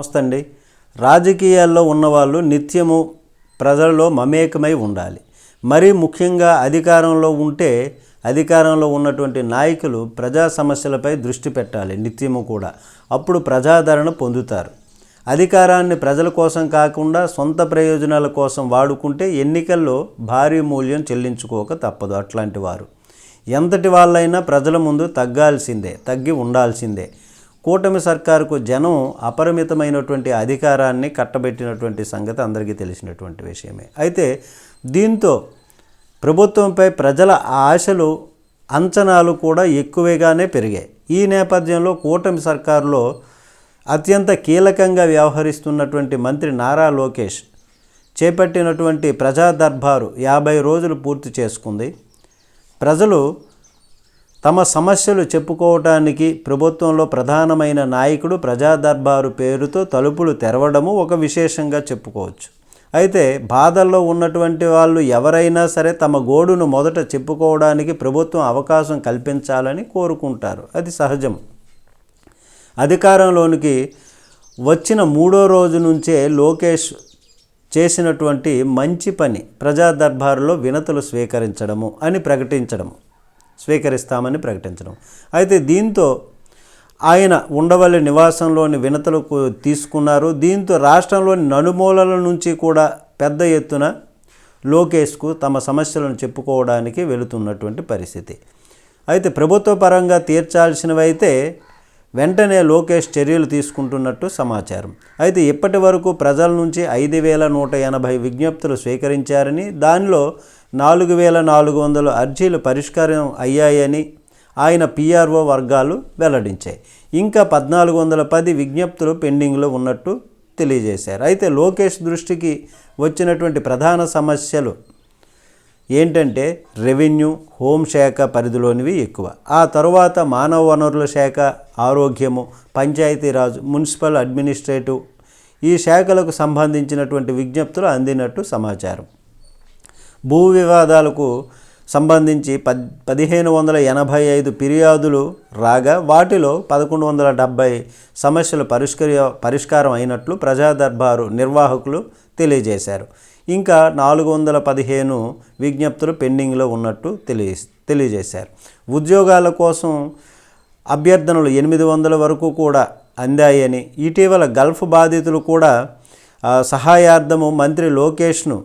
నమస్తే అండి రాజకీయాల్లో ఉన్నవాళ్ళు నిత్యము ప్రజల్లో మమేకమై ఉండాలి. మరీ ముఖ్యంగా అధికారంలో ఉంటే అధికారంలో ఉన్నటువంటి నాయకులు ప్రజా సమస్యలపై దృష్టి పెట్టాలి నిత్యము కూడా. అప్పుడు ప్రజాదరణ పొందుతారు. అధికారాన్ని ప్రజల కోసం కాకుండా సొంత ప్రయోజనాల కోసం వాడుకుంటే ఎన్నికల్లో భారీ మూల్యం చెల్లించుకోక తప్పదు అట్లాంటి వారు. ఎంతటి వాళ్ళైనా ప్రజల ముందు తగ్గాల్సిందే తగ్గి ఉండాల్సిందే. కూటమి సర్కారుకు జనం అపరిమితమైనటువంటి అధికారాన్ని కట్టబెట్టినటువంటి సంగతి అందరికీ తెలిసినటువంటి విషయమే. అయితే దీంతో ప్రభుత్వంపై ప్రజల ఆశలు అంచనాలు కూడా ఎక్కువగానే పెరిగాయి. ఈ నేపథ్యంలో కూటమి సర్కారులో అత్యంత కీలకంగా వ్యవహరిస్తున్నటువంటి మంత్రి నారా లోకేష్ చేపట్టినటువంటి ప్రజా దర్బారు యాభై రోజులు పూర్తి చేసుకుంది. ప్రజలు తమ సమస్యలు చెప్పుకోవటానికి ప్రభుత్వంలో ప్రధానమైన నాయకుడు ప్రజా దర్బారు పేరుతో తలుపులు తెరవడము ఒక విశేషంగా చెప్పుకోవచ్చు. అయితే బాధల్లో ఉన్నటువంటి వాళ్ళు ఎవరైనా సరే తమ గోడును మొదట చెప్పుకోవడానికి ప్రభుత్వం అవకాశం కల్పించాలని కోరుకుంటారు. అది సహజం. అధికారంలోనికి వచ్చిన మూడో రోజు నుంచే లోకేష్ చేసినటువంటి మంచి పని ప్రజా దర్బారులో వినతులు స్వీకరించడము అని ప్రకటించడము. స్వీకరిస్తామని ప్రకటించడం. అయితే దీంతో ఆయన ఉండవల్లి నివాసంలోని వినతలు తీసుకున్నారు. దీంతో రాష్ట్రంలోని నలుమూలల నుంచి కూడా పెద్ద ఎత్తున లోకేష్కు తమ సమస్యలను చెప్పుకోవడానికి వెళుతున్నటువంటి పరిస్థితి. అయితే ప్రభుత్వ పరంగా తీర్చాల్సినవైతే వెంటనే లోకేష్ చర్యలు తీసుకుంటున్నట్టు సమాచారం. అయితే ఇప్పటి వరకు ప్రజల నుంచి ఐదు వేల నూట ఎనభై విజ్ఞప్తులు స్వీకరించారని దానిలో నాలుగు వేల నాలుగు వందల అర్జీలు పరిష్కారం అయ్యాయని ఆయన పిఆర్ఓ వర్గాలు వెల్లడించాయి. ఇంకా పద్నాలుగు వందల పది విజ్ఞప్తులు పెండింగ్లో ఉన్నట్టు తెలియజేశారు. అయితే లోకేష్ దృష్టికి వచ్చినటువంటి ప్రధాన సమస్యలు ఏంటంటే రెవెన్యూ హోంశాఖ పరిధిలోనివి ఎక్కువ. ఆ తరువాత మానవ వనరుల శాఖ ఆరోగ్యము పంచాయతీరాజ్ మున్సిపల్ అడ్మినిస్ట్రేటివ్ ఈ శాఖలకు సంబంధించినటువంటి విజ్ఞప్తులు అందినట్టు సమాచారం. భూ వివాదాలకు సంబంధించి పద్ పదిహేను వందల ఎనభై ఐదు ఫిర్యాదులు రాగా వాటిలో పదకొండు వందల డెబ్భై సమస్యలు పరిష్కరి పరిష్కారం అయినట్లు ప్రజాదర్బారు నిర్వాహకులు తెలియజేశారు. ఇంకా నాలుగు వందల పదిహేను విజ్ఞప్తులు పెండింగ్లో ఉన్నట్టు తెలియ తెలియజేశారు. ఉద్యోగాల కోసం అభ్యర్థనలు ఎనిమిది వందల వరకు కూడా అందాయని ఇటీవల గల్ఫ్ బాధితులు కూడా సహాయార్థము మంత్రి లోకేష్ను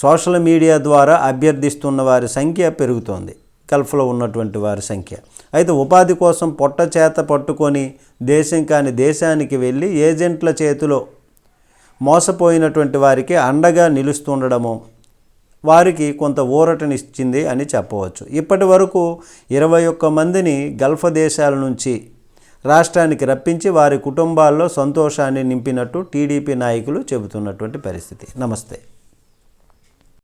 సోషల్ మీడియా ద్వారా అభ్యర్థిస్తున్న వారి సంఖ్య పెరుగుతోంది. గల్ఫ్లో ఉన్నటువంటి వారి సంఖ్య. అయితే ఉపాధి కోసం పొట్ట చేత పట్టుకొని దేశం కాని దేశానికి వెళ్ళి ఏజెంట్ల చేతిలో మోసపోయినటువంటి వారికి అండగా నిలుస్తుండడము వారికి కొంత ఊరటనిచ్చింది అని చెప్పవచ్చు. ఇప్పటి వరకు ఇరవై ఒక్క మందిని గల్ఫ్ దేశాల నుంచి రాష్ట్రానికి రప్పించి వారి కుటుంబాల్లో సంతోషాన్ని నింపినట్టు టీడీపీ నాయకులు చెబుతున్నటువంటి పరిస్థితి. నమస్తే.